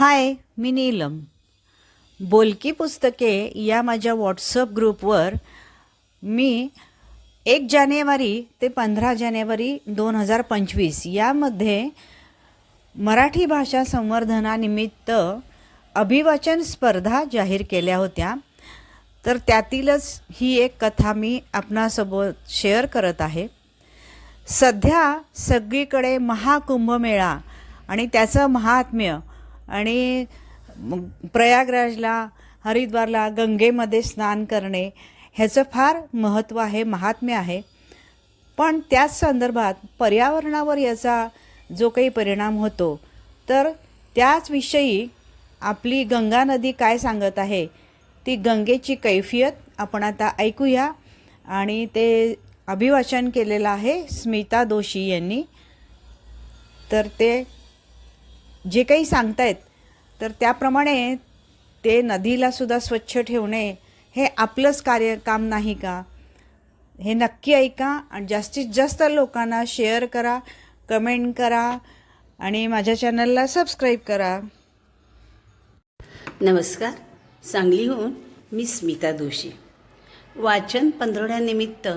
हाय मी नीलम. बोलकी पुस्तके या माझ्या व्हॉट्सअप ग्रुपवर मी एक जानेवारी ते पंधरा जानेवारी दोन हजार पंचवीस यामध्ये मराठी भाषा संवर्धनानिमित्त अभिवाचन स्पर्धा जाहीर केल्या होत्या. तर त्यातीलच ही एक कथा मी आपणासोबत शेअर करत आहे. सध्या सगळीकडे महाकुंभमेळा आणि त्याचं महात्म्य आणि प्रयागराजला हरिद्वारला गंगेमध्ये स्नान करणे ह्याचं फार महत्त्व आहे महात्म्य आहे. पण त्याच संदर्भात पर्यावरणावर याचा जो काही परिणाम होतो तर त्याचविषयी आपली गंगा नदी काय सांगत आहे ती गंगेची कैफियत आपण आता ऐकूया. आणि ते अभिवाचन केलेलं आहे स्मिता दोशी यांनी. तर ते जे काही सांगतायत तर त्याप्रमाणे ते नदीला सुद्धा स्वच्छ ठेवणे हे आपलंच कार्य काम नाही का? हे नक्की ऐका आणि जास्तीत जास्त लोकांना शेअर करा कमेंट करा आणि माझ्या चॅनलला सबस्क्राईब करा. नमस्कार. सांगलीहून मी स्मिता दोशी वाचन पंधरवड्यानिमित्त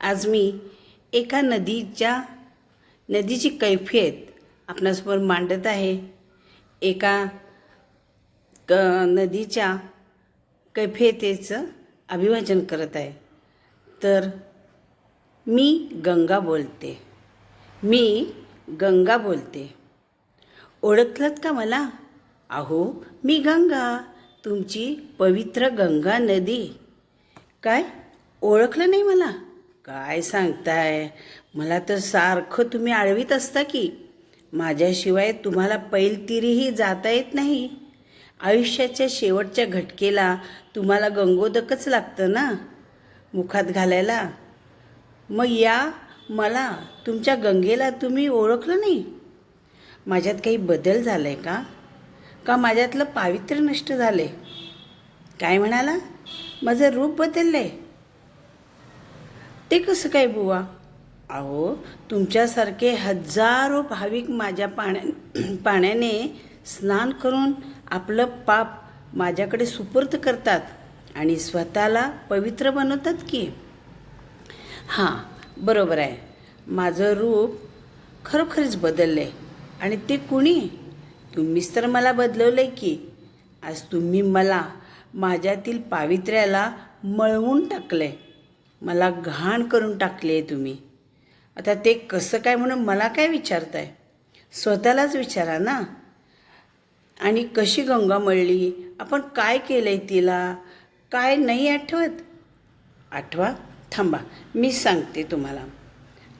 आज मी एका नदीच्या नदीची कैफियत आपणासमोर मांडत आहे. एका क नदीच्या कैफेतेचं अभिवाचन करत आहे. तर मी गंगा बोलते. मी गंगा बोलते. ओळखलत का मला? अहो मी गंगा तुमची पवित्र गंगा नदी. काय? ओळखलं नाही मला? काय सांगताय? मला तर सारखं तुम्ही आळवीत असता की. माझ्याशिवाय तुम्हाला पैलतीरीही जाता येत नाही. आयुष्याच्या शेवटच्या घटकेला तुम्हाला गंगोदकच लागतं ना? मुखात घालायला? मग या मला तुमच्या गंगेला तुम्ही ओळखलं नाही? माझ्यात काही बदल झाला आहे का? का माझ्यातलं पावित्र्य नष्ट झाले काय म्हणाला? माझं रूप बदललं आहे ते कसं काय बुवा? अहो तुमच्यासारखे हजारो भाविक माझ्या पाण्या पाण्याने स्नान करून आपलं पाप माझ्याकडे सुपूर्द करतात आणि स्वतःला पवित्र बनवतात की? हां बरोबर आहे. माझं रूप खरोखरच बदललं आहे आणि ते कुणी? तुम्हीच तर मला बदलवलं आहे की. आज तुम्ही मला माझ्यातील पावित्र्याला मळवून टाकलं आहे मला घाण करून टाकले आहे तुम्ही. आता ते कसं काय म्हणून मला काय विचारताय? स्वतःलाच विचारा ना. आणि कशी गंगा मळली? आपण काय केलं आहे तिला? काय नाही आठवत? आठवा थांबा मी सांगते तुम्हाला.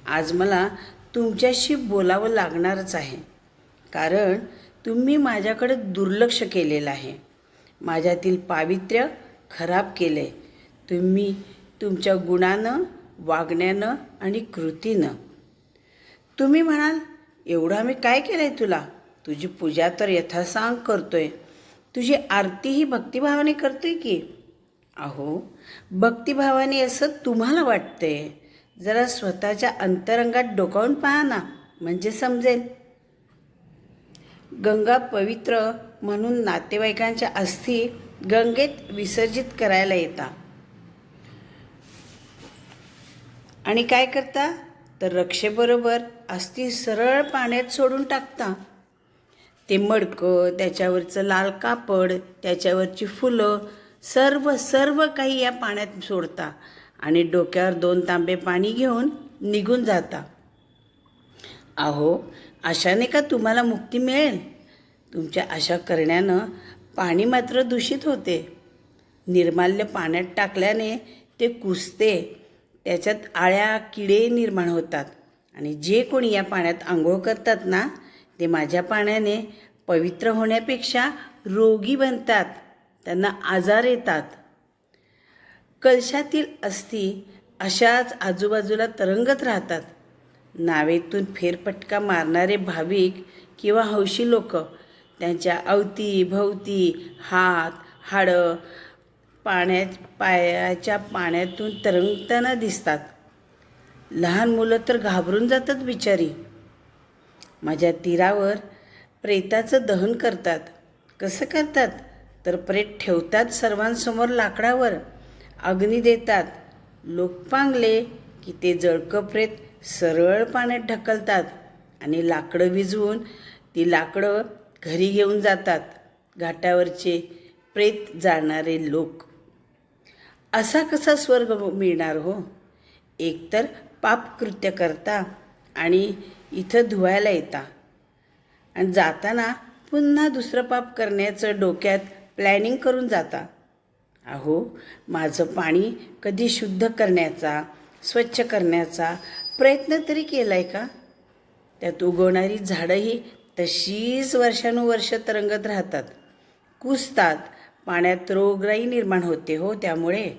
आज मला तुमच्याशी बोलावं लागणारच आहे. कारण तुम्ही माझ्याकडे दुर्लक्ष केलेलं आहे. माझ्यातील पावित्र्य खराब केलं आहे तुम्ही तुमच्या गुणानं वागण्यानं आणि कृतीनं. तुम्ही म्हणाल एवढं मी काय केलं आहे तुला? तुझी पूजा तर यथासांग करतोय. तुझी आरती ही भक्तिभावाने करतोय की? अहो भक्तिभावाने असं तुम्हाला वाटतंय. जरा स्वतःच्या अंतरंगात डोकावून पहा ना म्हणजे समजेल. गंगा पवित्र म्हणून नातेवाईकांच्या अस्थी गंगेत विसर्जित करायला येतात आणि काय करता? तर रक्षेबरोबर अस्थी सरळ पाण्यात सोडून टाकता. ते मडकं त्याच्यावरचं लाल कापड त्याच्यावरची फुलं सर्व सर्व काही या पाण्यात सोडता आणि डोक्यावर दोन तांबे पाणी घेऊन निघून जाता. अहो अशाने का तुम्हाला मुक्ती मिळेल? तुमच्या अशा करण्यानं पाणी मात्र दूषित होते. निर्माल्य पाण्यात टाकल्याने ते कुसते त्याच्यात आळ्या किडे निर्माण होतात. आणि जे कोणी या पाण्यात आंघोळ करतात ना ते माझ्या पाण्याने पवित्र होण्यापेक्षा रोगी बनतात. त्यांना आजार येतात. कलशातील अस्थी अशाच आजूबाजूला तरंगत राहतात. नावेतून फेरपटका मारणारे भाविक किंवा हौशी लोक त्यांच्या अवती भोवती हात हाडं पाण्यात पायाच्या पाण्यातून तरंगताना दिसतात. लहान मुलं तर घाबरून जातात बिचारी. माझ्या तीरावर प्रेताचं दहन करतात. कसं करतात? तर प्रेत ठेवतात सर्वांसमोर लाकडावर. अग्नी देतात. लोक पांगले की ते जळकं प्रेत सरळ पाण्यात ढकलतात आणि लाकडं विजवून ती लाकडं घरी घेऊन जातात. घाटावरचे प्रेत जाणारे लोक. असा कसा स्वर्ग मिळणार हो? एकतर पापकृत्य करता आणि इथं धुवायला येता. आणि जाताना पुन्हा दुसरं पाप करण्याचं डोक्यात प्लॅनिंग करून जाता. अहो माझं पाणी कधी शुद्ध करण्याचा स्वच्छ करण्याचा प्रयत्न तरी केला आहे का? त्यात उगवणारी झाडंही तशीच वर्षानुवर्ष तरंगत राहतात कुसतात पाण्यात रोगराई निर्माण होते हो त्यामुळे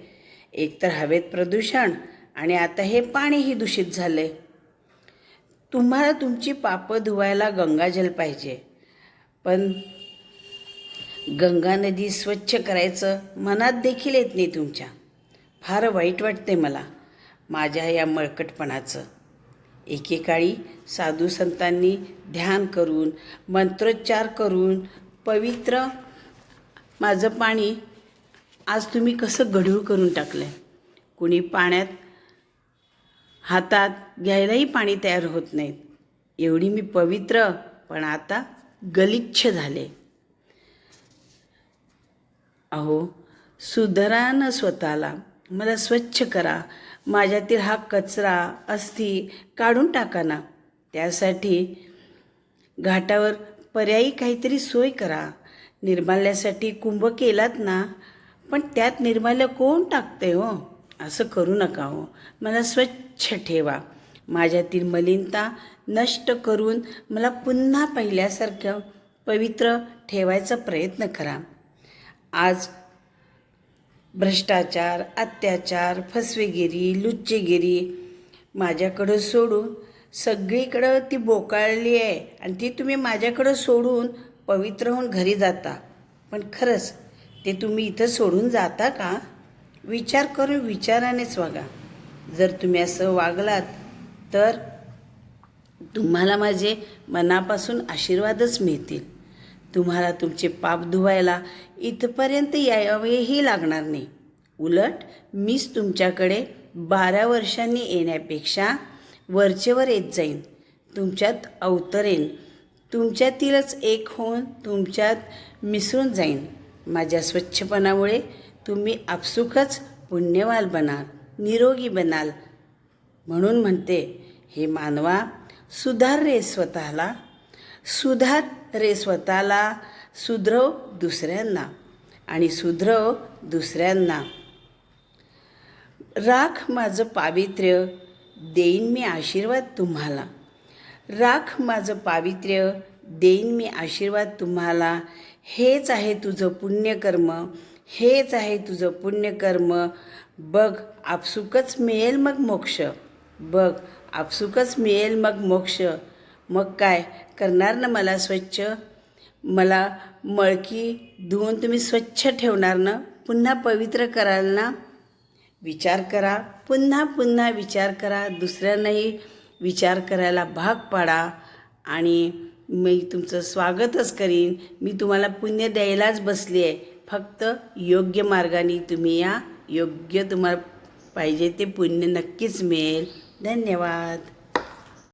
एकतर हवेत प्रदूषण आणि आता हे पाणीही दूषित झालं आहे तुम्हाला तुमची पापं धुवायला गंगाजल पाहिजे पण गंगा नदी स्वच्छ करायचं मनात देखील येत नाही तुमच्या. फार वाईट वाटते मला माझ्या या मळकटपणाचं. एकेकाळी साधू संतांनी ध्यान करून मंत्रोच्चार करून पवित्र माझं पाणी आज तुम्ही कसं गढूळ करून टाकलं आहे कुणी पाण्यात हातात घ्यायलाही पाणी तयार होत नाहीत. एवढी मी पवित्र पण आता गलिच्छ झाले. अहो सुधरा न स्वतःला. मला स्वच्छ करा. माझ्यातील हा कचरा अस्थि काढून टाका ना. त्यासाठी घाटावर पर्यायी काहीतरी सोय करा. निर्माल्यासाठी कुंभ केलात ना पण त्यात निर्माल्य कोण टाकते हो? असं करू नका हो. मला स्वच्छ ठेवा. माझ्यातील मलिनता नष्ट करून मला पुन्हा पहिल्यासारखं पवित्र ठेवायचा प्रयत्न करा. आज भ्रष्टाचार अत्याचार फसवेगिरी लुच्चेगिरी माझ्याकडं सोडून सगळीकडं ती बोकाळली आहे आणि ती तुम्ही माझ्याकडं सोडून पवित्र होऊन घरी जाता. पण खरंच ते तुम्ही इथं सोडून जाता का? विचार करून विचारानेच वागा. जर तुम्ही असं वागलात तर तुम्हाला माझे मनापासून आशीर्वादच मिळतील. तुम्हाला तुमचे पाप धुवायला इथपर्यंत यावेही लागणार नाही. उलट मीच तुमच्याकडे बारा वर्षांनी येण्यापेक्षा वरचेवर येत जाईन. तुमच्यात अवतरेन. तुमच्यातीलच एक होऊन तुमच्यात मिसळून जाईन. माझ्या स्वच्छपणामुळे तुम्ही आपसुकच पुण्यवाल बनाल निरोगी बनाल. म्हणून म्हणते हे मानवा सुधार रे स्वतःला. सुधार रे स्वतःला सुधरव दुसऱ्यांना. आणि सुधरव दुसऱ्यांना. राख माझं पावित्र्य देईन मी आशीर्वाद तुम्हाला. राख माझं पावित्र्य देईन मी आशीर्वाद तुम्हाला. हेच आहे तुझं पुण्यकर्म हेच आहे तुझं पुण्यकर्म. बघ आपसुकच मिळेल मग मोक्ष. बघ आपसुकच मिळेल मग मोक्ष. मग काय करणार ना मला स्वच्छ? मला मळकी धुवून तुम्ही स्वच्छ ठेवणार ना? पुन्हा पवित्र कराल ना? विचार करा. पुन्हा पुन्हा विचार करा. दुसऱ्यांनाही विचार करायला भाग पाडा आणि मी तुमचं स्वागतच करीन. मी तुम्हाला पुण्य द्यायलाच बसली आहे. फक्त योग्य मार्गाने तुम्ही या. योग्य तुम्हाला पाहिजे ते पुण्य नक्कीच मिळेल. धन्यवाद.